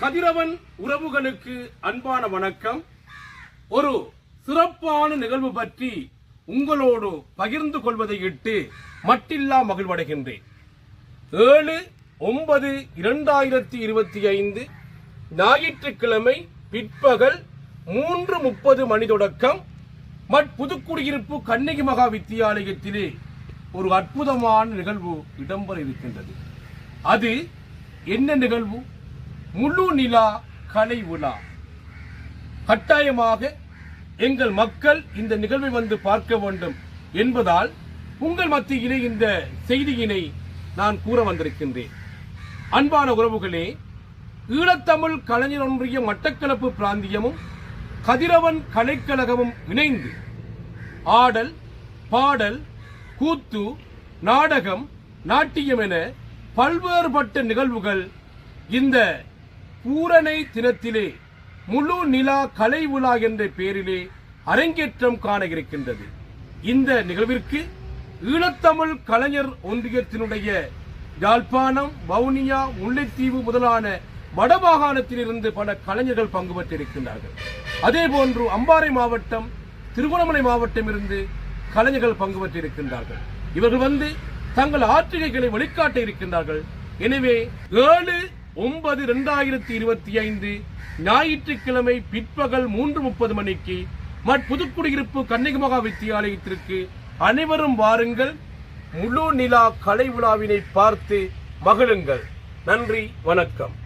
கதிரவன் உறவுகளுக்கு அன்பான வணக்கம். ஒரு சிறப்பான நிகழ்வு பற்றி உங்களோடு பகிர்ந்து கொள்வதை இட்டு மட்டில்லா மகிழ்வடைகின்றேன். ஏழு ஒன்பது இரண்டாயிரத்தி இருபத்தி ஐந்து ஞாயிற்றுக்கிழமை பிற்பகல் மூன்று முப்பது மணி தொடக்கம். மட் புதுக்குடியிருப்பு கண்ணகி மகா வித்தியாலயத்திலே ஒரு அற்புதமான நிகழ்வு இடம்பெற இருக்கின்றது. அது என்ன நிகழ்வு? முழு நிலா கலை விழா கட்டாயமாக எங்கள் மக்கள் இந்த நிகழ்வை வந்து பார்க்க வேண்டும் என்பதால் உங்கள் மத்தியிலே இந்த செய்தியினை நான் கூற வந்திருக்கின்றேன். அன்பான உறவுகளே ஈழத்தமிழ் கலைஞர் ஒன்றிய மட்டக்களப்பு பிராந்தியமும் கதிரவன் கலைக்கழகமும் இணைந்து ஆடல் பாடல் கூத்து நாடகம் நாட்டியம் என பல்வேறுபட்ட நிகழ்வுகள் இந்த பூரணை தினத்திலே முழு நிலா கலை விழா என்ற பெயரிலே அரங்கேற்றம் காண இருக்கின்றது இந்த நிகழ்விற்கு ஈழத்தமிழ் கலைஞர் ஒன்றியத்தினுடைய யாழ்ப்பாணம் வவுனியா முல்லைத்தீவு முதலான வடமாகாணத்திலிருந்து பல கலைஞர்கள் பங்கு பெற்றிருக்கின்றார்கள். அதே போன்று அம்பாறை மாவட்டம் திருவண்ணாமலை மாவட்டம் இருந்து கலைஞர்கள் பங்கு பெற்றிருக்கின்றார்கள். இவர்கள் வந்து தங்கள் ஆற்றுகைகளை வெளிக்காட்ட இருக்கின்றார்கள். எனவே ஏழு ஒன்பது இரண்டாயிரத்தி இருபத்தி ஐந்து ஞாயிற்றுக்கிழமை பிற்பகல் மூன்று முப்பது மணிக்கு மட் புதுக்குடியிருப்பு கன்னிக மகா வித்தியாலயத்திற்கு அனைவரும் வாருங்கள். முழு நிலா கலை விழாவினை பார்த்து மகிழுங்கள். நன்றி வணக்கம்.